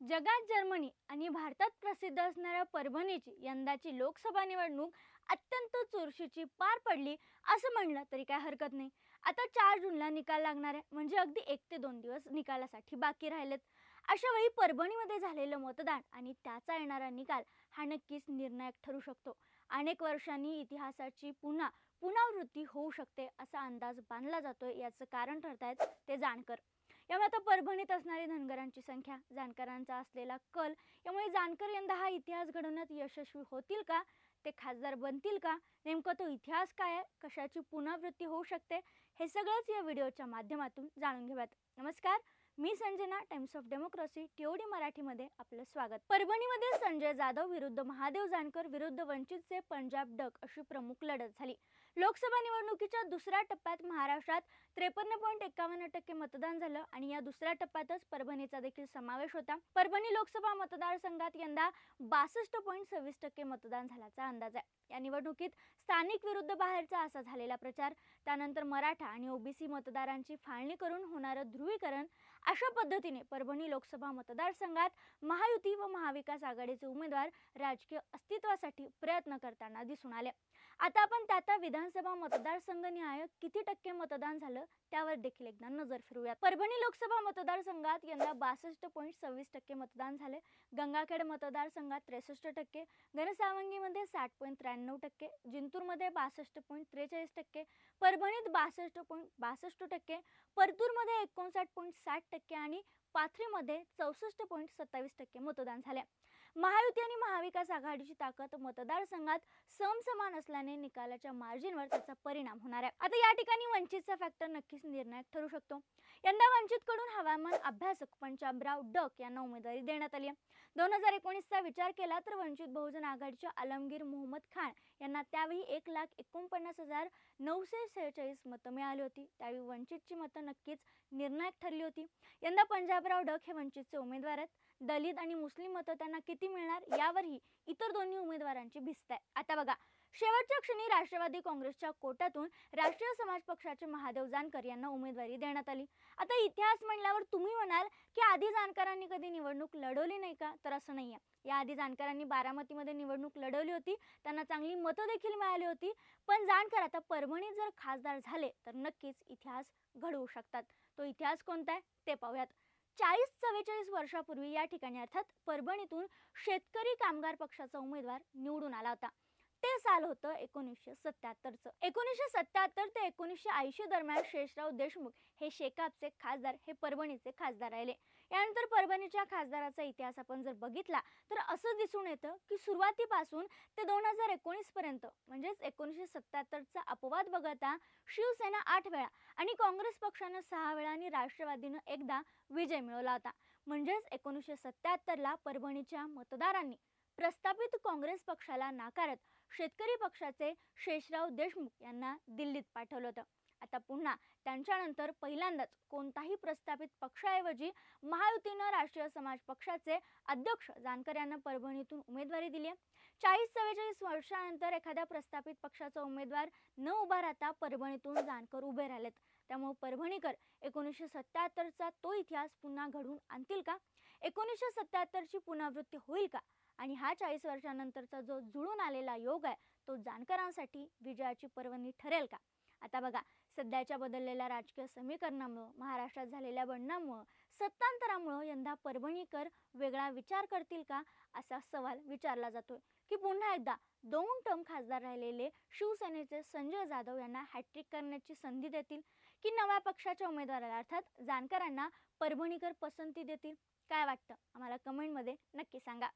जगात जर्मनी आणि भारतात प्रसिद्ध असणाऱ्या परभणीची यंदाची लोकसभा निवडणूक अत्यंत चुरशीची पार पडली असं म्हणलं तरी काय हरकत नाही. आता चार जूनला निकाल लागणार आहे म्हणजे अगदी एक ते दोन दिवस निकालासाठी बाकी राहिलेत. अशा वेळी परभणीमध्ये झालेलं मतदान आणि त्याचा येणारा निकाल हा नक्कीच निर्णायक ठरू शकतो. अनेक वर्षांनी इतिहासाची पुन्हा पुनरावृत्ती होऊ शकते असा अंदाज बांधला जातोय याचं कारण ठरतायत ते जाणकर. यामुळे आता परभणीत असणारी धनगरांची संख्या जाणकारांचा असलेला कल यामुळे जानकर यंदा हा इतिहास घडवण्यात यशस्वी होतील का? ते खासदार बनतील का? नेमकं तो इतिहास काय आहे? कशाची पुनरावृत्ती होऊ शकते? हे सगळंच या व्हिडिओच्या माध्यमातून जाणून घेऊयात. नमस्कार. मी Sanjana Times of Democracy TOD मराठीमध्ये आपलं स्वागत. परभणीमध्ये संजय जाधव विरुद्ध महादेव जानकर विरुद्ध वंचितचे पंजाब डक अशी प्रमुख लढत झाली. लोकसभा निवडणुकीच्या दुसऱ्या टप्प्यात महाराष्ट्रात त्रेपन्न पॉईंट एकावन्न टक्के मतदान झालं आणि या दुसऱ्या टप्प्यातच परभणीचा देखील समावेश होता. परभणी लोकसभा मतदारसंघात यंदा बासष्ट पॉईंट सव्वीस टक्के मतदान झाल्याचा अंदाज आहे. या निवडणुकीत स्थानिक विरुद्ध बाहेरचा असा झालेला प्रचार त्यानंतर मराठा आणि ओबीसी मतदारांची फाळणी करून होणारं ध्रुवीकरण अशा पद्धतीने परभणी लोकसभा मतदारसंघात महायुती व महाविकास आघाडीचे उमेदवार राजकीय अस्तित्वासाठी प्रयत्न करताना दिसून आले. आता आपण त्या त्या विधानसभा मतदारसंघनिहाय किती टक्के मतदान झालं त्यावर देखील एकदा नजर फिरूयात परभणी लोकसभा मतदारसंघात यंदा बासष्ट पॉईंट सव्वीस टक्के मतदान झाले. गंगाखेड मतदारसंघात त्रेसष्ट टक्के घनसावंगीमध्ये साठ पॉईंट त्र्याण्णव टक्के जिंतूरमध्ये बासष्ट पॉईंट त्रेचाळीस टक्के परभणीत बासष्ट पॉईंट बासष्ट टक्के परतूरमध्ये एकोणसाठ पॉईंट साठ टक्के आणि पाथरीमध्ये चौसष्ट पॉईंट सत्तावीस टक्के मतदान झाले महायुती आणि महाविकास आघाडीची ताकद मतदारसंघात समसमान असल्याने निकालाच्या मार्जिनवर त्याचा परिणाम होणार आहे. आता या ठिकाणी वंचितचा फॅक्टर नक्कीच निर्णायक ठरू शकतो. यंदा वंचितकडून हवामान अभ्यासक पंजाबराव डक यांना उमेदवारी देण्यात आली आहे. दोन हजार एकोणीसचा विचार केला तर वंचित बहुजन आघाडीच्या आलमगीर मोहम्मद खान यांना त्यावेळी एक लाख एकोणपन्नास हजार नऊशे सेहेचाळीस मतं मिळाली होती. त्यावेळी वंचितची मतं नक्कीच निर्णायक ठरली होती. यंदा पंजाबराव डक हे वंचितचे उमेदवार आहेत. दलित आणि मुस्लिम मतं त्यांना किती मिळणार यावरही इतर दोन्ही उमेदवारांची भिस्त आहे. आता बघा शेवटच्या क्षणी राष्ट्रवादी काँग्रेसच्या कोट्यातून राष्ट्रीय समाज पक्षाचे महादेव जानकर यांना उमेदवारी देण्यात आली. आता इतिहास म्हणल्यावर तुम्ही म्हणाल की आधी जानकरांनी कधी निवडणूक लढवली नाही का? तर असं नाही आहे. याआधी जानकरांनी बारामतीमध्ये निवडणूक लढवली होती त्यांना चांगली मतं देखील मिळाली होती. पण जानकर आता परभणीत जर खासदार झाले तर नक्कीच इतिहास घडवू शकतात. तो इतिहास कोणता आहे? ते पाहूयात. चाळीस चव्वेचाळीस वर्षापूर्वी या ठिकाणी अर्थात परभणीतून शेतकरी कामगार पक्षाचा उमेदवार निवडून आला होता. ते साल होतं एकोणीसशे सत्याहत्तरचं. एकोणीसशे सत्याहत्तर ते एकोणीसशे ऐंशी दरम्यान शेषराव देशमुख हे शेकापचे खासदार हे परभणीचे खासदार राहिले. यानंतर परभणीच्या खासदाराचा इतिहास आपण जर बघितला तर असं दिसून येतं की सुरुवातीपासून ते दोन हजार एकोणीसपर्यंत म्हणजेच एकोणीसशे सत्याहत्तरचा अपवाद वगळता शिवसेना आठ वेळा आणि काँग्रेस पक्षानं सहा वेळा आणि राष्ट्रवादीनं एकदा विजय मिळवला होता. म्हणजेच एकोणीसशे सत्याहत्तरला परभणीच्या मतदारांनी प्रस्थापित काँग्रेस पक्षाला नाकारत शेतकरी पक्षाचे शेषराव देशमुख यांना दिल्लीत पाठवलं होतं. आता पुन्हा त्यांच्यानंतर पहिल्यांदाच कोणताही प्रस्थापित पक्षाऐवजी महायुतीनं राष्ट्रीय समाज पक्षाचे अध्यक्ष जानकर यांना परभणीतून उमेदवारी दिली आहे. चाळीस चव्वेचाळीस वर्षानंतर एखाद्या प्रस्थापित पक्षाचा उमेदवार न उभा राहता परभणीतून जानकर उभे राहिलेत. त्यामुळे परभणीकर एकोणीसशे सत्याहत्तरचा तो इतिहास पुन्हा घडवून आणतील का? एकोणीसशे सत्याहत्तरची पुनरावृत्ती होईल का? आणि हा चाळीस वर्षानंतरचा जो जुळून आलेला योग आहे तो जानकरांसाठी विजयाची पर्वणी ठरेल का? आता बघा सध्याच्या बदललेल्या राजकीय समीकरणामुळं महाराष्ट्रात झालेल्या बंडणामुळं सत्तांतरामुळं यंदा परभणीकर वेगळा विचार करतील का असा सवाल विचारला जातोय. की पुन्हा एकदा दोन टर्म खासदार राहिलेले शिवसेनेचे संजय जाधव यांना हॅट्रिक करण्याची संधी देतील की नव्या पक्षाच्या उमेदवाराला? अर्थात जानकरांना परभणीकर पसंती देतील? काय वाटतं? आम्हाला कमेंटमध्ये नक्की सांगा.